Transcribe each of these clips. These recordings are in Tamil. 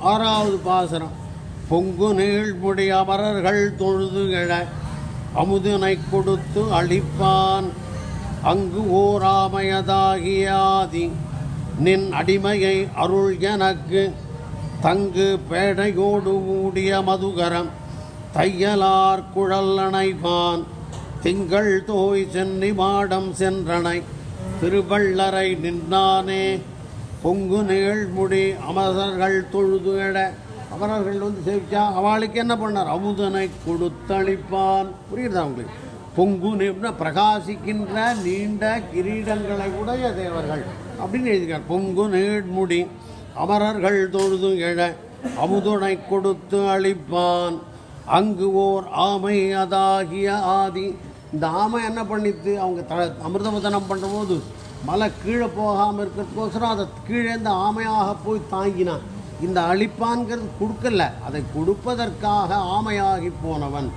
ஆறாவது பாசனம். பொங்கு நீழ்முடி அமரர்கள் தொழுது எழ அமுதனை கொடுத்து அழிப்பான். அங்கு ஓராமையதாகியாதி நின் அடிமையை அருள் எனக்கு. தங்கு பேடையோடு மூடிய மதுகரம் தையலார் குழல் அணைவான் திங்கள் தோய் சென்னி மாடம் சென்றனை திருவள்ளரை நின்றானே பொங்கு நிகழ்முடி அமரர்கள் தொழுது எட. அமரர்கள் வந்து சேவிச்சா அவளுக்கு என்ன பண்ணார்? அமுதனை கொடுத்தளிப்பான். புரியுதா உங்களுக்கு? பொங்கு நின்ற பிரகாசிக்கின்ற நீண்ட கிரீடங்களை உடைய தேவர்கள் அப்படின்னு எழுதியிருக்கார். பொங்கு நீழ்முடி அமரர்கள் தொழுது எழ அமுதுனை கொடுத்து அளிப்பான். அங்கு ஓர் ஆமை அதாகிய ஆதி. இந்த ஆமை என்ன பண்ணித்து? அவங்க த அமிர்தமதனம் பண்ணும்போது மலை கீழே போகாமல் இருக்கிறதுக்கோசரம் அதை கீழே இந்த ஆமையாக போய் தாங்கினான் இந்த அழிப்பான்கிறது கொடுக்கல. அதை கொடுப்பதற்காக ஆமையாகி போனவன்.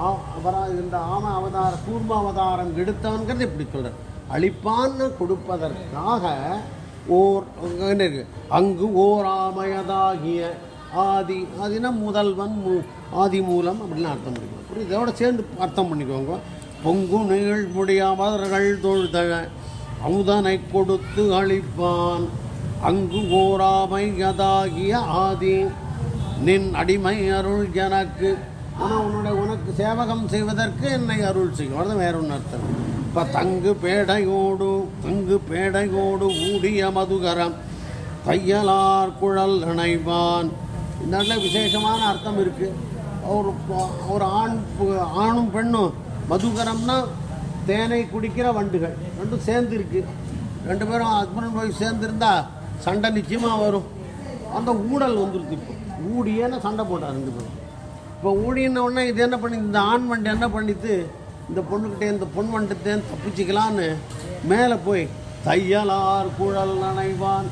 ஆ- அவரா இந்த ஆம அவதார கூர்ம அவதாரம் எடுத்தவன்கிறது இப்படி சொல்கிறார் அழிப்பான்னு கொடுப்பதற்காக ஓர் என்ன அங்கு ஓர் ஆமையதாகிய ஆதி ஆதினா முதல்வன் மு ஆதி மூலம் அப்படின்னு அர்த்தம் பண்ணிக்கோங்க. இதோட சேர்ந்து அர்த்தம் பண்ணிக்கோங்க. பொங்கு நீள் அமரர்கள் தொழுதழ அமுதனை கொடுத்து அளிப்பான் அங்கு ஓராமையதாகிய ஆதி. நின் அடிமை அருள் எனக்கு. ஆனால் உன்னுடைய உனக்கு சேவகம் செய்வதற்கு என்னை அருள் செய்யும். அவ்வளோதான் வேற ஒன்று அர்த்தம். இப்போ தங்கு பேடையோடு தங்கு பேடையோடு ஊடிய மதுகரம். தையலார் குழல் இணைவான். இந்த விசேஷமான அர்த்தம் இருக்குது ஒரு ஒரு ஆண் ஆணும் பெண்ணும் மதுகரம்னா தேனை குடிக்கிற வண்டுகள். ரெண்டும் சேர்ந்து இருக்கு ரெண்டு பேரும் ஹஸ்பண்ட் ஒய்ஃப் சேர்ந்துருந்தா சண்டை நிச்சயமாக வரும். அந்த ஊடல் வந்துருது இப்போ. ஊடியேன்னு சண்டை போட்டார் ரெண்டு பேரும். இப்போ ஊடின உடனே இது என்ன பண்ணி இந்த ஆண் வண்டு என்ன பண்ணிட்டு இந்த பொண்ணுக்கிட்டே இந்த பொன் வண்டத்தேன் தப்பிச்சுக்கலான்னு மேலே போய் தையலார் குழல் நனைவான்.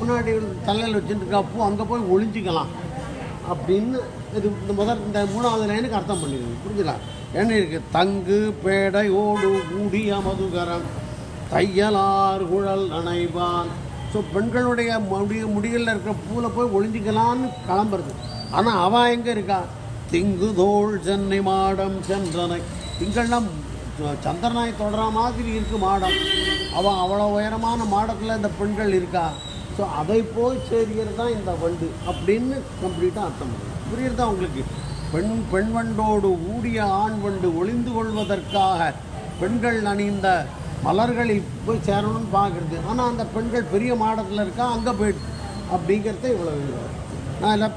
முன்னாடி தலையில் வச்சுட்டு இருக்க அப்போ அங்கே போய் ஒளிஞ்சிக்கலாம். அப்படின்னு இது இந்த முதல் இந்த மூணாவது லைனுக்கு அர்த்தம் பண்ணிடுங்க புரிஞ்சுதா? என்ன இருக்கு தங்கு பேடை ஓடு கூடிய மதுகரம் தையலார் குழல் நனைவான் ஸோ பெண்களுடைய முடி முடிகளில் இருக்கிற பூவில் போய் ஒளிஞ்சிக்கலான்னு கிளம்புறது. ஆனால் அவன் எங்கே இருக்கா? திங்கு தோள் சென்னை மாடம் சென்றனை. திங்கள்லாம் சந்திரனாய் தொடர மாதிரி இருக்கு மாடம். அவன் அவ்வளோ உயரமான மாடத்தில் இந்த பெண்கள் இருக்கா? ஸோ அதை போய் சேர்கிறது தான் இந்த வண்டு அப்படின்னு கம்ப்ளீட்டாக அர்த்தம் பண்ணுது. புரியுறதா உங்களுக்கு? பெண் பெண் வண்டோடு ஊடிய ஆண் வண்டு ஒளிந்து கொள்வதற்காக பெண்கள் அணிந்த மலர்களில் போய் சேரணும்னு பார்க்குறது. ஆனால் அந்த பெண்கள் பெரிய மாடத்தில் இருக்கா அங்கே போயிடுது அப்படிங்கிறத இவ்வளோ நான் எல்லாம்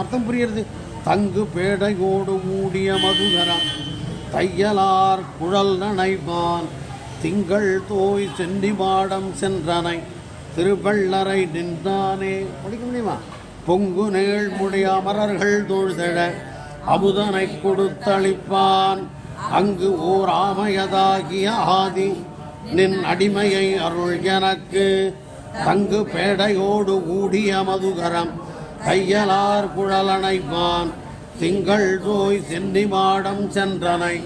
அர்த்தம் புரியுறது? தங்கு பேடையோடு மூடிய மதுகரம் தையலார் குழல் நனைவான் திங்கள் தோய் சென்னி மாடம் சென்றனை. திருவள்ளரை நின்றானே. முடிக்க முடியுமா? பொங்கு நேழ்முடி அமரர்கள் தொழுதழ அமுதனை கொடுத்தளிப்பான். அங்கு ஓர் ஆமையதாகிய ஆதி நின் அடிமையை அருள் எனக்கு. தங்கு பேடையோடு ஊடிய மதுகரம் கையலார் குழலனைப்பான் திங்கள் தோய் சென்னி மாடம் சென்றனை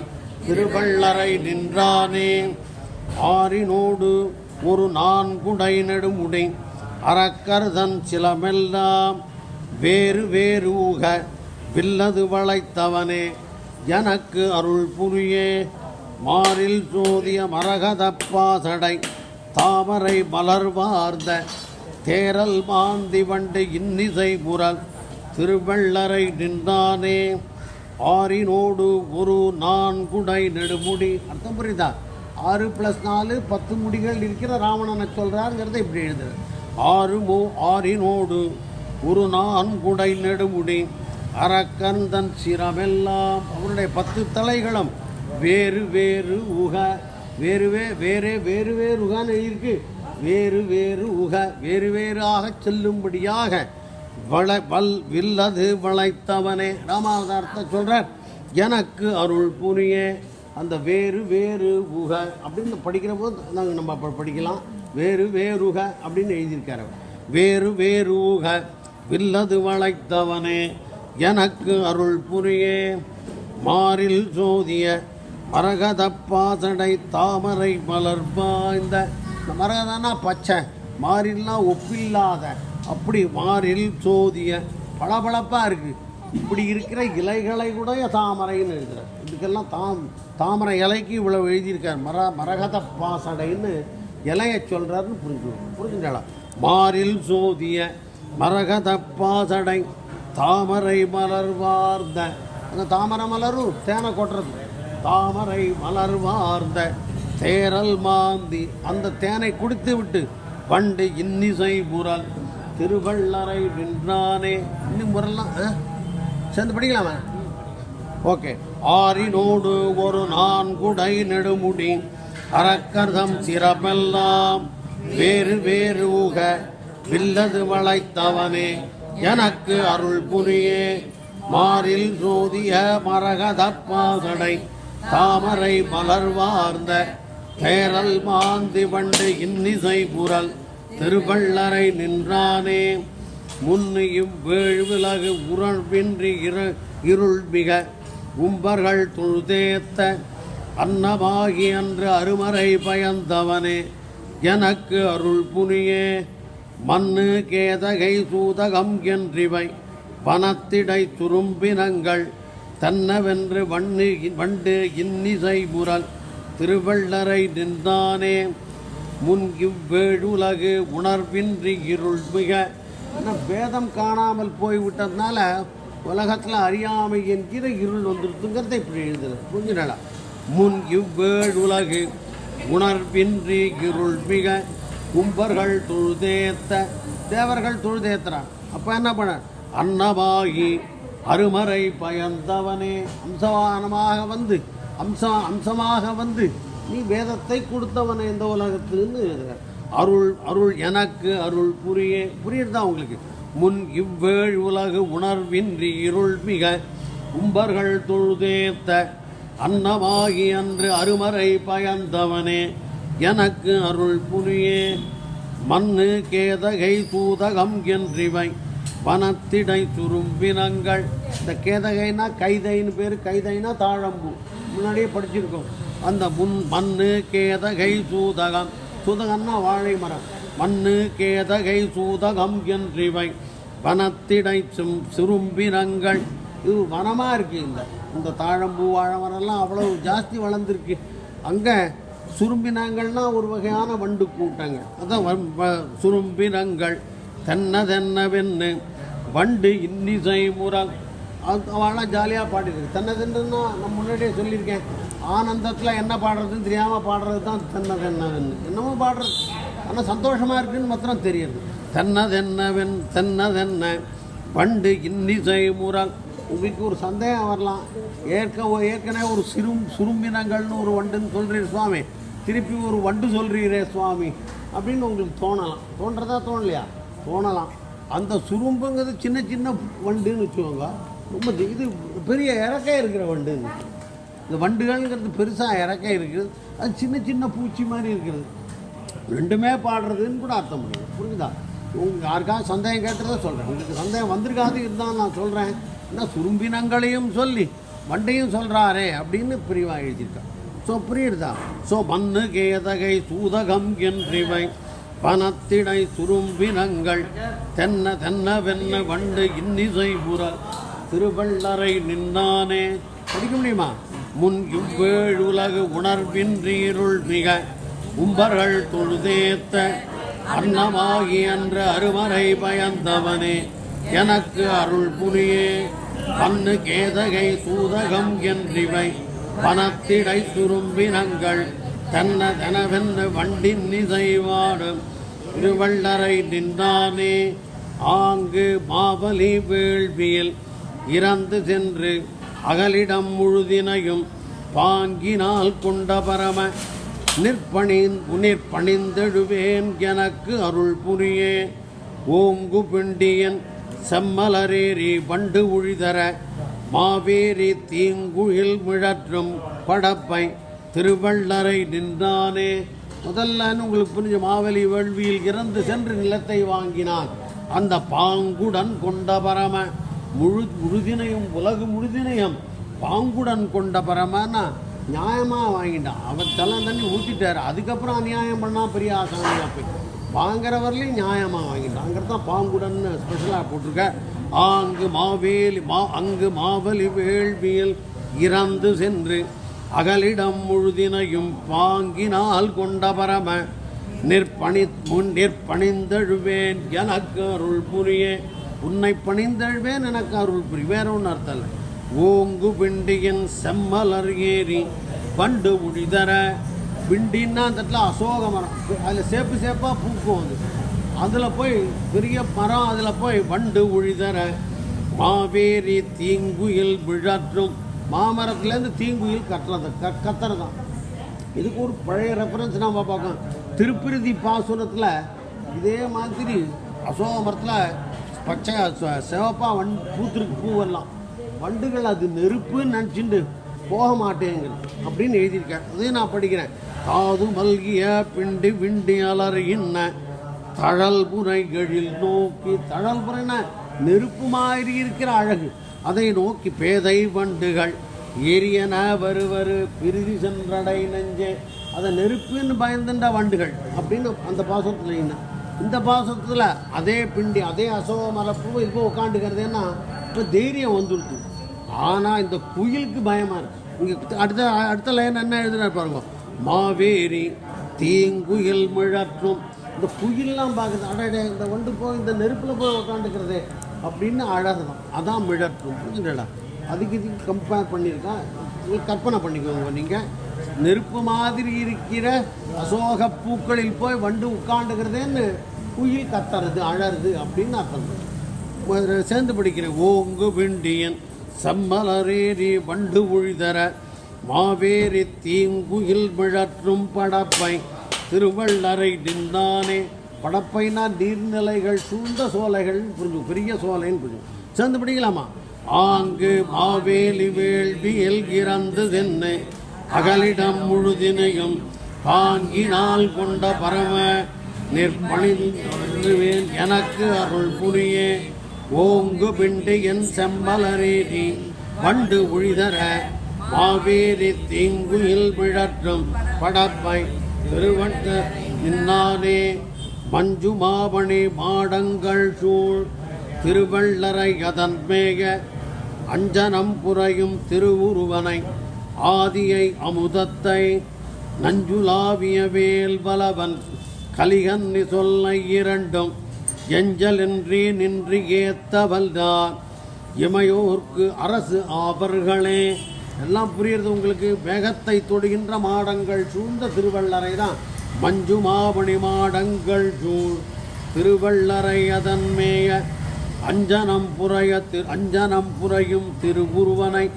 திருவள்ளரை நின்றானே. ஆறினோடு ஒரு நான்குடை நெடுமுடை. அறக்கர்தன் சிலமெல்லாம் வேறு வேறு ஊக வில்லது வளைத்தவனே எனக்கு அருள் புரியே. மாறில் சோதிய மரகதப்பாசடை தாமரை மலர்வார்ந்த தேரல் மாந்தி வண்டு இன்னிசை முரல் திருவள்ளரை நின்றானே. ஆறினோடு ஒரு நான்குடை நெடுமுடி. அர்த்தம் புரியுதா? ஆறு ப்ளஸ் நாலு பத்து முடிகள் இருக்கிற ராவணனை சொல்கிறாருங்கிறத இப்படி எழுதுறது ஆறு மோ ஆறினோடு ஒரு நான்குடை நெடுமுடி அரக்கந்தன் சிரமெல்லாம். அவருடைய பத்து தலைகளும் வேறு வேறு உக வேறு வே வேறே வேறு வேறு உகான்னு எழுதியிருக்கு. வேறு வேறு உக வேறு வேறாக செல்லும்படியாக வள வல் வில்லது வளைத்தவனே. ராமாவதாரத்தை சொல்கிறார் எனக்கு அருள் புரியே அந்த வேறு வேறு உக அப்படின்னு படிக்கிற போது நாங்கள் நம்ம அப்போ படிக்கலாம். வேறு வேறுக அப்படின்னு எழுதியிருக்காரு அவர். வேறு வேறு உக வில்லது வளைத்தவனே எனக்கு அருள் புரியே. மாறில் சோதிய மரகத பாசடை தாமரை மலர்பா இந்த இந்த மரகதனா பச்சை மாறில்லாம் ஒப்பில்லாத. அப்படி மாறில் சோதிய பளபளப்பாக இருக்குது இப்படி இருக்கிற இலைகளை கூட தாமரைன்னு எழுதுகிறார் இதுக்கெல்லாம் தாம் தாமரை இலைக்கு இவ்வளவு எழுதியிருக்கார். மர மரகத பாசடைன்னு இலையை சொல்கிறாருன்னு புரிஞ்சுக்கணும் புரிஞ்சுங்களா மாரில் சோதிய மரகத பாசடை தாமரை மலர் வார்ந்த அந்த தாமரை மலரும் தேனை கொட்டுறது. தாமரை மலர் வார்ந்த தேரல் மாந்தி அந்த தேனை குடித்து விட்டு பண்டு இன்னிசை புரல் திருவள்ளரை நின்றானே. இன்னும் முரல்லாம் ஆ? சேர்ந்து படிக்கலாமா? ஓகே. ஆறினோடு ஒரு நான் குடை நெடுமுடி அரக்கர்தம் சிறப்பெல்லாம் வேறு வேறு ஊக வில்லது வளைத்தவனே எனக்கு அருள் புரியே. மாறில் சோதிய மரகதப்பாசடை தாமரை மலர்வார்ந்த பேரல் தேரல் மாந்தி வண்டு இன்னிசை புரல் திருவள்ளரை நின்றானே. முன்னையும் வேழ்விலகு விலகு இரு இருள் மிக கும்பர்கள் தொழுதேத்த அன்னமாகி அன்று அருமறை பயந்தவனே எனக்கு அருள் புனியே. மண்ணு கேதகை சூதகம் என்றிவை வனத்திடை துரும்பினங்கள் தன்னவென்று வண்ணு வண்டு இன்னிசை முரல் திருவள்ளரை நின்றானே. முன் இவ்வேழுலகு உணர்வின்றி இருள் மிக வேதம் காணாமல் போய்விட்டதுனால உலகத்தில் அறியாமை என்கிற இருள் வந்துருதுங்கிறத இப்படி எழுதுறது புரிஞ்சுடா முன் இவ்வேழுலகு உணர்வின்றி இருள் மிக கும்பர்கள் தொழுதேத்த தேவர்கள் தொழுதேத்துறான். அப்போ என்ன பண்ண? அன்னமாகி அருமறை பயந்தவனே. அம்சவானமாக வந்து அம்ச அம்சமாக வந்து நீ வேதத்தை கொடுத்தவனே இந்த உலகத்துன்னு எழுதுகிறார் அருள் அருள் எனக்கு அருள் புரிய. புரியுறதா உங்களுக்கு? முன் இவ்வேழ் உலகு உணர்வின்றி இருள் மிக உம்பர்கள் தொழுதேத்த அன்னமாகி அன்று அருமறை பயந்தவனே எனக்கு அருள் புனியே. மண்ணு கேதகை தூதகம் என்றிவை வனத்திடை துரும்பினங்கள் இந்த கேதகைனா கைதைன்னு பேர் கைதைனா தாழம்பு. முன்னாடியே படிச்சிருக்கோம். அந்த முன் மண்ணு கேதகை சூதகம் சூதகம்னா வாழை மரம். மண்ணு கேதகை சூதகம் என்றிவை. வனத்திடை சும் சுரும்பினங்கள் இது வனமாக இருக்குது இந்த. இந்த தாழம்பூ வாழை மரம்லாம் அவ்வளவு ஜாஸ்தி வளர்ந்துருக்கு. அங்கே சுரும்பினங்கள்னா ஒரு வகையான வண்டு கூட்டங்கள். அதான் சுரும்பினங்கள் தென்ன தென்னவென்னு வண்டு இன்னிசை முரல் அது அவெல்லாம் ஜாலியாக பாடிருக்கு. தென்ன தென்னுன்னா நான் முன்னாடியே சொல்லியிருக்கேன். ஆனந்தத்தில் என்ன பாடுறதுன்னு தெரியாமல் பாடுறது தான் தென்ன தென்னவென்னு என்னமோ பாடுறது. ஆனால் சந்தோஷமாக இருக்குன்னு மாத்திரம் தெரியுது. தென்ன தென்னதென்ன பண்டு வண்டு இன்னிசை முரல் உங்களுக்கு ஒரு சந்தேகம் வரலாம். ஏற்க ஏற்கனவே ஒரு சிறும் சுரும்பினங்கள்னு ஒரு வண்டுன்னு சொல்கிறீர் சுவாமி. திருப்பி ஒரு வண்டு சொல்கிறீரே சுவாமி. அப்படின்னு உங்களுக்கு தோணலாம். தோன்றதா தோணலையா? தோணலாம். அந்த சுரும்புங்கிறது சின்ன சின்ன வண்டுன்னு வச்சுக்கோங்க. ரொம்ப இது பெரிய இறக்கை இருக்கிற வண்டுங்க இந்த வண்டுகள்ங்கிறது பெருசாக இறக்கை இருக்குது. அது சின்ன சின்ன பூச்சி மாதிரி இருக்கிறது ரெண்டுமே பாடுறதுன்னு கூட அர்த்தம் முடியும் புரியுதா உங்களுக்கு யாருக்காவது சந்தேகம் கேட்டுறதை சொல்கிறேன் உங்களுக்கு சந்தேகம் வந்திருக்காது இருந்தால் நான் சொல்கிறேன் என்ன சுரும்பினங்களையும் சொல்லி வண்டையும் சொல்கிறாரே அப்படின்னு பிரிவாக எழுதியிருக்கான் ஸோ புரியுதா ஸோ மண்ணு கேதகை சூதகம் என்றிவை பணத்திடை சுரும்பினங்கள் தென்ன தென்ன வென்ன வண்டு இன்னிசை புற திருவள்ளரை நின்னானே. படிக்க முடியுமா? முன் இவ்வேழு உலகு உணர்வின்றி மிக உம்பர்கள் தொழுதேத்த அன்னமாகி என்ற அருமறை பயந்தவனே எனக்கு அருள் புனியே பன்னு கேதகை சூதகம் என்றிவை பணத்திடை துரும்பினங்கள் தன்ன தனவென்று வண்டின் இசைவாடும் திருவள்ளரை நின்றானே ஆங்கு மாபலி வேள்வியில் இறந்து சென்று அகலிடம் முழுதினையும் பாங்கினால் கொண்ட பரம நிற்பணின் நிற்பணிந்தெழுவேன் எனக்கு அருள் புரியே. ஓங்கு பிண்டியன் செம்மலரேறி வண்டு உழிதர மாவேரி தீங்குழில் மிழற்றும் படப்பை திருவள்ளரை நின்றானே. முதல்ல உங்களுக்கு புரிஞ்ச மாவலி வேள்வியில் இறந்து சென்று நிலத்தை வாங்கினான். அந்த பாங்குடன் கொண்ட பரம முழு முழுதினையும் உலகு முழுதினையும் பாங்குடன் கொண்ட பரமன்னா நியாயமாக வாங்கிட்டான். அவர் தலை தண்ணி ஊற்றிட்டார் அதுக்கப்புறம் அநியாயம் பண்ணால் பெரிய ஆசாமியாக போய். வாங்குறவர்லையும் நியாயமாக வாங்கிட்டாங்கிறது தான் பாங்குடன்னு ஸ்பெஷலாக போட்டிருக்க ஆங்கு மாவேலி மா அங்கு மாவலி வேள்வியில் இறந்து சென்று அகலிடம் முழுதினையும் பாங்கினால் கொண்ட பரம நிற்பணி முன் நிற்பணிந்தழுவேன் எனக்கு அருள் புரிய. உன்னை பணிந்தழுவேன் எனக்கு அருள் புரி வேற ஒன்றும் அர்த்தம் இல்லை. ஓங்கு விண்டியின் செம்மலர் ஏறி பண்டு முடிதர. விண்டின்னா அந்த இடத்துல அசோக மரம். அதில் சேப்பு சேப்பாக பூக்கும் அது. அதில் போய் பெரிய மரம் அதில் போய் வண்டு உழிதர. மாவேரி தீங்குயில் விழற்றும். மாமரத்துலேருந்து தீங்குயில் கட்டுறது க கத்துறதான் இதுக்கு ஒரு பழைய ரெஃபரன்ஸ் நாம் பார்க்கோம் திருப்பிருதி பாசுரத்தில் இதே மாதிரி அசோக மரத்தில் பச்சை சிவப்பாக வண் பூத்திருக்கு பூவெல்லாம். வண்டுகள் அது நெருப்புன்னு நினச்சிட்டு போக மாட்டேங்குது அப்படின்னு எழுதியிருக்கேன் அதையும் நான் படிக்கிறேன். காது மல்கிய பிண்டி விண்டி அலறு இன்ன தழல் நோக்கி தழல் புரைனா நெருப்பு மாதிரி இருக்கிற அழகு. அதை நோக்கி பேதை வண்டுகள் எரியன வருவரு பிரிதி சென்றடை நெஞ்சே. அதை நெருப்புன்னு பயந்துண்ட வண்டுகள் அப்படின்னு அந்த பாசத்தில் என்ன? இந்த பாசத்தில் அதே பிண்டி அதே அசோக மரப்பு இப்போ உட்காந்துக்கிறதுன்னா இப்போ தைரியம் வந்துடுது. ஆனால் இந்த குயிலுக்கு பயமாக இருக்கு. இங்கே அடுத்த அடுத்த லைன் என்ன எழுதுனார் பாருங்க. மாவேரி தீங்குயில் முழற்றும். இந்த குயில்லாம் பார்க்குது அடடே இந்த வண்டு போய் இந்த நெருப்பில் போய் உட்காந்துக்கிறதே அப்படின்னு அழகுதான். அதான் மிழற்றும் புரிஞ்சுடா அதுக்கு இதுக்கு கம்பேர் பண்ணியிருக்கேன் கற்பனை பண்ணிக்கோங்க நீங்கள் நெருப்பு மாதிரி இருக்கிற அசோக பூக்களில் போய் வண்டு உட்காண்டுக்கிறதேன்னு குயில் கத்துறது அழறது அப்படின்னு அர்த்தம். சேர்ந்து படிக்கிறேன் ஓங்கு விண்டியன். செம்மலரேறி வண்டு உழிதர மாவேரி தீங்குயில் மிழற்றும் படப்பை திருவள்ளரை நின்றானே படப்பைனா நீர்நிலைகள் சூழ்ந்த சோலைகள் புரிஞ்சு பெரிய சோலைன்னு புரிஞ்சு சேர்ந்து பிடிக்கலாமா? ஆங்கு மாவேலி வேள்வியில் இறந்து தென்னை அகலிடம் முழுதினையும் தாங்கினால் கொண்ட பரம நிற்பணி எனக்கு அருள் புரியே. ஓங்கு பிண்டு என் செம்மலரேறி வண்டு உழிதர மாவேரி தீங்குயில் விழற்றும் படப்பை திருவட்ட இன்னானே மஞ்சு மாபணி மாடங்கள் சூழ் திருவள்ளரை அதன் மேக அஞ்சனம் புறையும் திருவுருவனை ஆதியை அமுதத்தை நஞ்சுலாவிய வேல் பலவன் கலிகன்னி சொல்லை இரண்டும் எஞ்சலின்றி நின்று ஏத்தவல்தான். இமையோர்க்கு அரசு அவர்களே எல்லாம் புரியுறது உங்களுக்கு? வேகத்தை தொடுகின்ற மாடங்கள் சூழ்ந்த திருவள்ளரை தான் மஞ்சு மாமணி மாடங்கள் சூழ் திருவள்ளரை அதன் மேய. அஞ்சனம் புரைய திரு அஞ்சனம் புரையும் திருவுருவனை.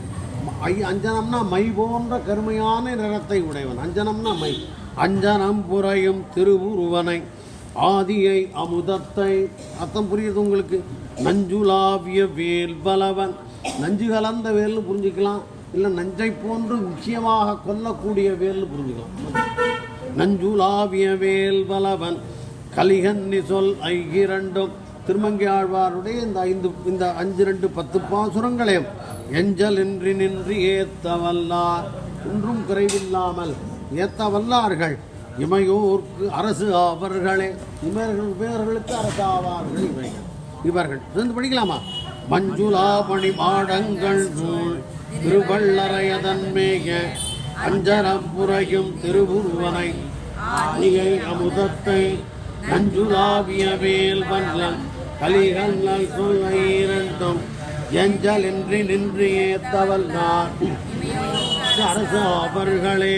ஐ அஞ்சனம்னா மை போன்ற கருமையான நிறத்தை உடையவன். அஞ்சனம்னா மை. அஞ்சனம் புரையும் திருவுருவனை. ஆதியை அமுதத்தை. அர்த்தம் புரியுது உங்களுக்கு? நஞ்சுலாவிய வேல் பலவன் நஞ்சு கலந்த வேல்னு புரிஞ்சுக்கலாம். இல்லை நஞ்சை போன்று நிச்சயமாக கொல்லக்கூடிய வேல்னு புரிஞ்சுக்கலாம். நஞ்சுலாவிய வேல் பலவன் கலிகன்னி சொல் ஐகிரண்டும். திருமங்கி ஆழ்வாருடைய இந்த ஐந்து இந்த அஞ்சு ரெண்டு பத்து பாசுரங்களையும் எஞ்சல் இன்றி நின்று ஏத்த வல்லார் ஒன்றும் குறைவில்லாமல் ஏத்தவல்லார்கள். இமையோர்க்கு அரசு அவர்களே இவர்கள் இவர்களுக்கு அரசு ஆவார்கள் இவைகள் இவர்கள் சேர்ந்து படிக்கலாமா? மஞ்சுளா பணி மாடங்கள் நூல் திருவள்ளரையதன் மேக அஞ்சரம் புரையும் திருவுருவனை நிகை அமுதத்தை நஞ்சுலாவிய வேல் வல்லம் கலிகல்லல் சொல்லை எஞ்சல் இன்றி நின்று ஏத்தவல் நான் அரசு அவர்களே